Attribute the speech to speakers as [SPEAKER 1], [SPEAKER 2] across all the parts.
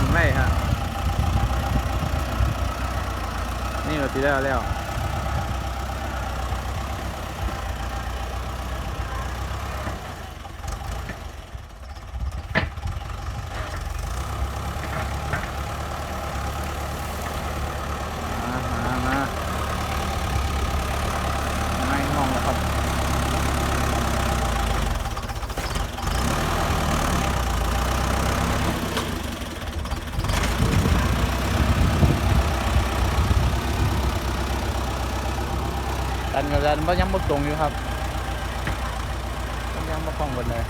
[SPEAKER 1] ันไว้ฮะนี่ก็สิได้แล้ว มามามาไม่มองแล้วครับ ดันกับดันบ่ยังบ่ตรงอยู่ครับยังบ่คล่องหมดเลย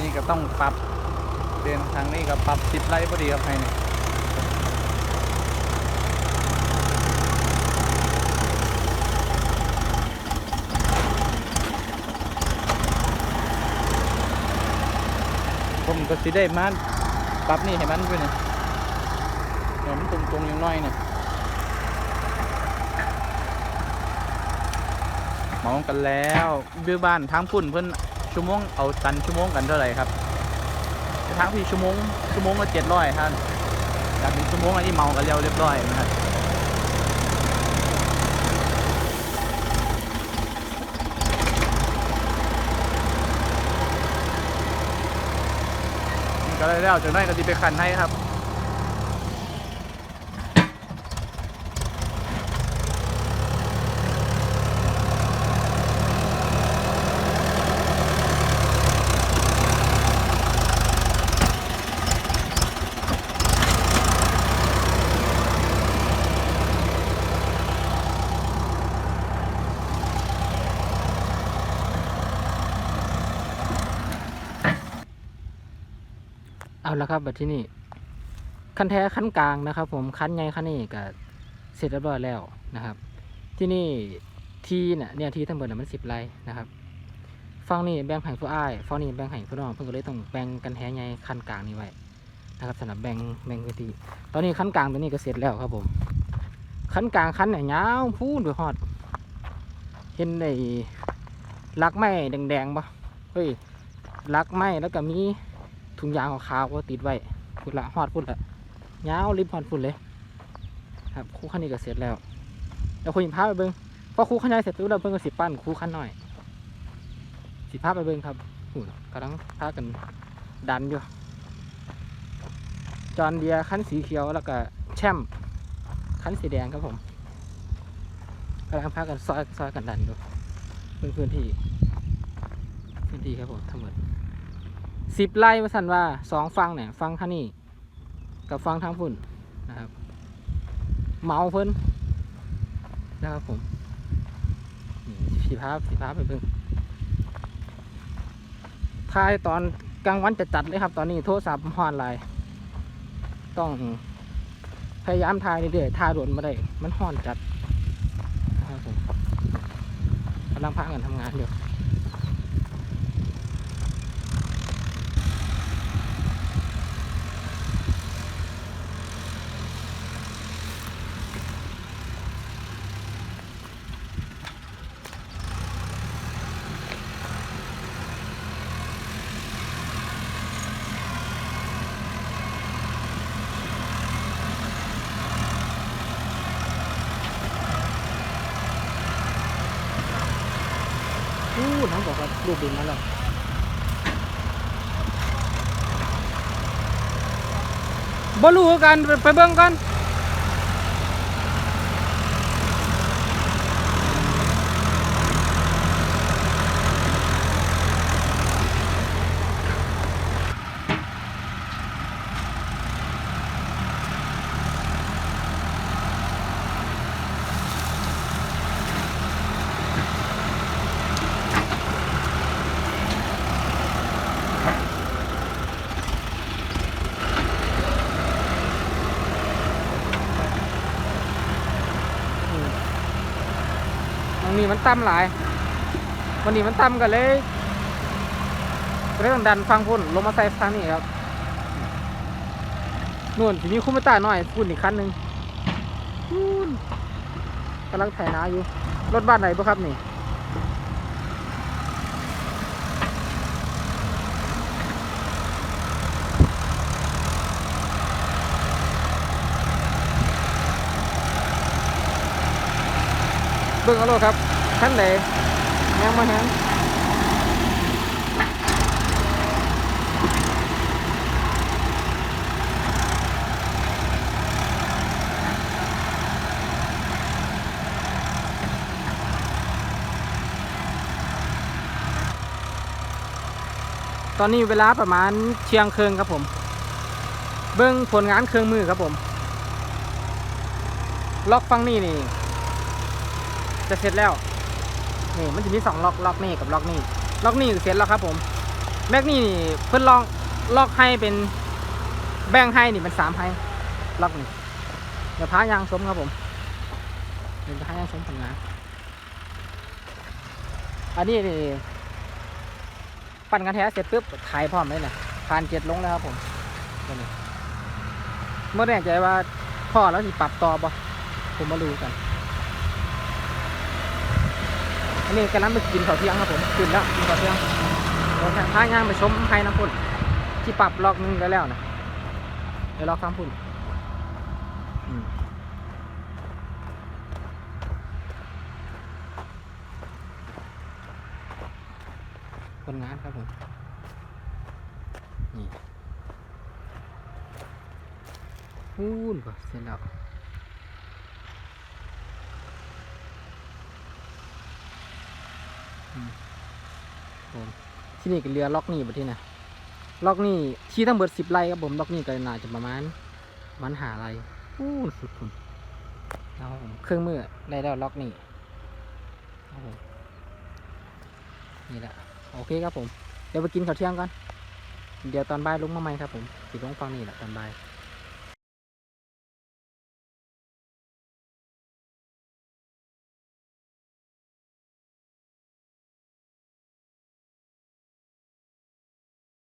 [SPEAKER 1] นี่ก็ต้องปรับเดินทางนี้ก็ปรับสิบไร่พอดีครับให้นี่ผมก็สิได้มาปรับนี่ให้มันด้วยนี่ เดี๋ยมันตรงๆอย่างน้อยเนี่เมากันแล้วบิวบ้านทางพุ่นเพิ่นชั่วโมงเอาตันชั่วโมงกันเท่าไหร่ครับทางพี่ชั่วโมงชั่วโมงละเจ็ดร้อยท่านจากหนึ่งชั่วโมงอันนี้เมากันแล้วเรียบร้อยนะครับก็ได้แล้วจากนั้นก็จะไปขันให้ครับ
[SPEAKER 2] ละครับแบบที่นี่คันแท้คันกลางนะครับ ผมคันใหญ่คันนี้ก็เสร็จเรียบร้อยแล้วนะครับ ที่นี่ทีเนี่ยเนี่ยทีทั้งหมดน่ะมันสิบไร่นะครับฝั่งนี้แบ่งให้ผู้อ้ายฝั่งนี้แบ่งให้ผู้น้องเพิ่นก็เลยต้องแบ่งกันแท้ใหญ่คันกลางนี้ไว้นะครับสำหรับแบ่งแบ่งพื้นที่ตอนนี้คันกลางตัวนี้ก็เสร็จแล้วครับผมคันกลางคันเนี่ยยาวพูนไปฮอด เห็นไอ้ลักไม้แดงๆปะเฮ้ยลักไม้แล้วก็มี ถุงยางขาวก็ติดไว้พุ่นละฮอดพุ่นละยาวริบฮอดพุ่นเลย ครับคู่ขั้นนี้ก็เสร็จแล้วแล้วคุยพาไปเบิ้งพอคู่ขั้นใหญ่เสร็จปุ๊บเราเพิ่งก็สิปั้นคู่ขั้นหน่อย สิพาไปเบิ้งครับหุ่นกำลังพากันดันอยู่ จอนเดียขั้นสีเขียวแล้วก็แช่มขั้นสีแดงครับผมกำลังพากันซอยซอยกันดันอยู่เพื่นพื้นที่พื้นที่ครับผมทั้งหมด สิบไร่มาสันว่าสองฟังเนี่ยฟังท่านี้กับฟังทางพุ่นนะครับ เมาเพิ่นนะครับผมนี่สีภาพสีภาพไปเบิ่งถ่ายตอนกลางวันจะจัดเลยครับ ตอนนี้โทรศัพท์ฮอนไลน์ต้องพยายามถ่ายเรื่อยๆถ่ายโดนมาได้ มันห้อนจัดนะครับผมกำลังพักกันทำงานอยู่ รูปดินมาแล้วบ่รู้คือกันไปไปเบิ่งกัน มันต่ำหลาย วันนี้มันต่ำกันเลยเรื่องดันฟังพุ่นลงมาใส่ฟังนี่ครับนู่นทีนี้คุ้มตาหน่อยพุ่นอีกคันหนึ่งพุ่นกำลังไถน้าอยู่ รถบ้านไหนบ่ครับนี่เบื้องอโลครับ ขั้นไหนแฮงมาแฮงตอนนี้เวลาประมาณเชียงเคืนครับผม เบิ่งผลงานเครื่องมือครับผม ล็อกฟังนี่นี่ จะเสร็จแล้ว นี่มันจะมีสองล็อกล็อกนี่กับล็อกนี่ล็อกนี่เสร็จแล้วครับผมแม็กนี่นี่เพิ่นลองล็อกให้เป็นแบ่งให้นี่เป็นสามให้ล็อกนี่เดี๋ยวพายางชมครับผมเดี๋ยวพายางชมผลงานอันนี้นี่ปั่นกันแท้เสร็จปุ๊บขายพร้อมเลยนะผ่านเจ็ดลงแล้วครับผมเมื่อแรกใจว่าพ่อแล้วสิปรับต่อบ่ผมมาดูกัน อันนี้กำลังไปกินข้าวเที่ยงครับผมกินแล้วกินข้าวเที่ยงเราพางานไปชมไฮน้ำพุ่นที่ปรับล็อกหนึงได้แล้วนะเดี๋ยวล็อกข้างพุ่นคนงานครับผมนี่พูนป่ะเสร็จแล้ว ผมที่นี่ก็เรือล็อกนี่ประเทศนะล็อกนี่ที่ทั้งเบิดสิบไร่ครับผมล็อกนี่ก็น่าจะประมาณมันหาไรอู้สุดคุณแล้วผมเครื่องมือได้แล้วล็อกนี่ครับผมนี่แหละโอเคครับผม เดี๋ยวไปกินข้าวเที่ยงก่อนเดี๋ยวตอนบ่ายลงมาใหม่ครับผมสิลงฟังนี่แหละตอนบ่าย